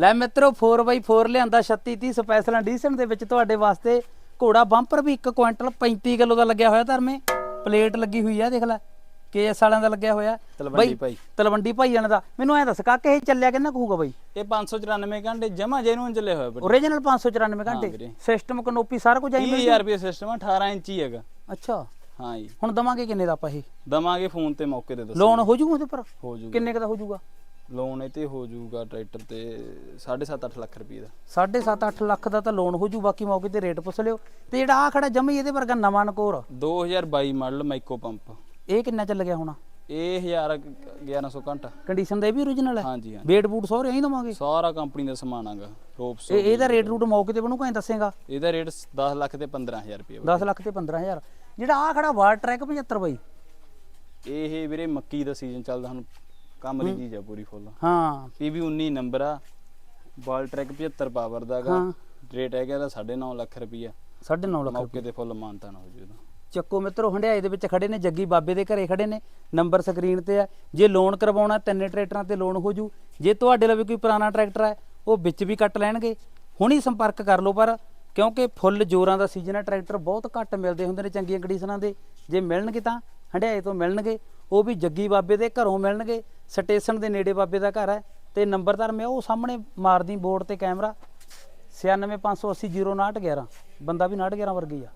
ਲੈ ਮਿੱਤਰੋ 4x4 ਲਿਆਂਦਾ 3630 ਸਪੈਸ਼ਲ ਐਡੀਸ਼ਨ ਦੇ ਵਿੱਚ ਤੁਹਾਡੇ ਵਾਸਤੇ ਘੋੜਾ ਬੰਪਰ ਵੀ 1 ਕੁਇੰਟਲ 35 ਕਿਲੋ ਦਾ ਲੱਗਿਆ ਹੋਇਆ ਧਰਮੇ। ਪਲੇਟ ਲੱਗੀ ਹੋਈ ਆ ਦੇਖ ਲੈ। ਕੇਐਸ ਵਾਲਿਆਂ ਦਾ ਲੱਗਿਆ ਹੋਇਆ। ਤਲਵੰਡੀ ਭਾਈ। ਤਲਵੰਡੀ ਭਾਈ ਜਾਨ ਦਾ। ਮੈਨੂੰ ਐ ਦੱਸ ਕਾਕੇ ਇਹ ਚੱਲਿਆ ਕਿੰਨਾ ਕਹੂਗਾ ਬਾਈ? ਇਹ 594 ਘੰਟੇ ਜਮਾ ਜੈਨੂਨ ਚੱਲੇ ਬੜੇ ਓਰੀਜਨਲ 594 ਘੰਟੇ। ਸਿਸਟਮ ਕਨੋਪੀ ਸਾਰਾ ਕੁਝ ਆਈ 30000 ਰੁਪਏ ਸਿਸਟਮ 18 ਇੰਚੀ ਹੈਗਾ। ਅੱਛਾ। ਹਾਂ ਜੀ। ਹੁਣ ਦਵਾਂਗੇ ਕਿੰਨੇ ਦਾ ਆਪਾਂ ਇਹ? ਦਵਾਂਗੇ ਫੋਨ ਤੇ ਮੌਕੇ ਤੇ ਦੱਸੋ। ਲੋਨ ਹੋ ਜੂਗਾ ਉਹਦੇ ਪਰ? ਹੋ ਜੂਗਾ। ਕਿੰਨੇ ਕੁ ਦਾ ਹੋ ਜੂਗਾ? ਲੋਨ ਇਹ ਤੇ ਹੋ ਜੂਗਾ ਟਰੈਕਟਰ ਤੇ 7.5 8 ਲੱਖ ਰੁਪਏ ਦਾ। 7.5 8 ਲੱਖ ਦਾ ਤਾਂ ਲੋਨ ਹੋ ਜੂ ਬਾਕੀ ਮੌਕੇ ਤੇ ਰੇਟ ਪੁੱਛ ਲਿਓ। ਤੇ ਜਿਹੜਾ ਆ ਖੜਾ ਜਮੀ ਇਹਦੇ ਵਰਗਾ ਨਵਾਂ ਨਕੋਰ? 2022 ਮਾਡਲ ਮਾਈਕੋ ਪੰਪ ਇਹ ਕਿੰਨਾ ਚੱਲ ਗਿਆ ਹੋਣਾ? ਇਹ 1000 1100 ਘੰਟਾ। ਕੰਡੀਸ਼ਨ ਦਾ ਇਹ ਵੀ ਓਰੀਜਨਲ ਹੈ? ਹਾਂਜੀ ਹਾਂ ਵੇਟ ਬੂਟ ਸਹੁਰੇ ਹੀ ਦਵਾਂਗੇ? ਸਾਰਾ ਕੰਪਨੀ ਦਾ ਸਮਾਨ ਆਗਾ ਰੋਪਸ ਇਹ ਇਹਦਾ ਰੇਟ ਰੂਟ ਮੌਕੇ ਤੇ ਬਣੂਗਾ ਐਂ ਦੱਸੇਗਾ? ਇਹਦਾ ਰੇਟ 10 ਲੱਖ ਤੇ 15000 ਰੁਪਏ 10 ਲੱਖ ਤੇ 15000 ਜਿਹੜਾ ਆ ਖੜਾ ਵਾਰ ਟਰੈਕ 75 ਬਾਈ। ਇਹ ਵੀਰੇ ਮੱਕੀ ਦਾ ਸੀਜ਼ਨ ਚੱਲਦਾ ਹੁਣ ਕੰਮ ਦੀ ਚੀਜ਼ ਆ ਪੂਰੀ ਫੁੱਲ ਹਾਂ। ਪੀਵੀ 19 ਨੰਬਰ ਆ ਬਾਲ ਟਰੈਕ 75 ਪਾਵਰ ਦਾਗਾ ਹਾਂ। ਰੇਟ ਹੈਗਾ ਇਹਦਾ 9.5 ਲੱਖ ਰੁਪਈਆ। 9.5 ਲੱਖ ਮੌਕੇ ਤੇ ਫੁੱਲ ਮਾਨਤਾਨ ਹੋ ਜੂਦਾ ਚੱਕੋ ਮਿੱਤਰੋ ਹੰਡਿਆਏ ਦੇ ਵਿੱਚ ਖੜੇ ਨੇ ਜੱਗੀ ਬਾਬੇ ਦੇ ਘਰੇ ਖੜੇ ਨੇ ਨੰਬਰ ਸਕਰੀਨ ਤੇ ਆ। ਜੇ ਲੋਨ ਕਰਵਾਉਣਾ ਤਿੰਨੇ ਟਰੈਕਟਰਾਂ ਤੇ ਲੋਨ ਹੋ ਜੂ। ਜੇ ਤੁਹਾਡੇ ਲਈ ਕੋਈ ਪੁਰਾਣਾ ਟਰੈਕਟਰ ਹੈ ਉਹ ਵਿੱਚ ਵੀ ਕੱਟ ਲੈਣਗੇ। ਹੁਣੀ ਸੰਪਰਕ ਕਰ ਲਓ ਪਰ ਕਿਉਂਕਿ ਫੁੱਲ ਜੋਰਾਂ ਦਾ ਸੀਜ਼ਨ ਹੈ ਟਰੈਕਟਰ ਬਹੁਤ ਘੱਟ ਮਿਲਦੇ ਹੁੰਦੇ ਨੇ ਚੰਗੀਆਂ ਕੰਡੀਸ਼ਨਾਂ ਦੇ। ਜੇ ਮਿਲਣਗੇ ਤਾਂ ਹੰਡਿਆਏ ਤੋਂ ਮਿਲਣਗੇ। ਉਹ ਵੀ ਜੱਗੀ ਬਾਬੇ ਦੇ ਘਰੋਂ ਮਿਲਣਗੇ। ਸਟੇਸ਼ਨ ਦੇ ਨੇੜੇ ਬਾਬੇ ਦਾ ਘਰ ਹੈ ਤੇ ਨੰਬਰਦਾਰ ਮੈਂ ਉਹ ਸਾਹਮਣੇ ਮਾਰਦੀ ਬੋਰਡ ਤੇ ਕੈਮਰਾ 9658800911 ਬੰਦਾ ਵੀ 911 ਵਰਗੀ ਆ।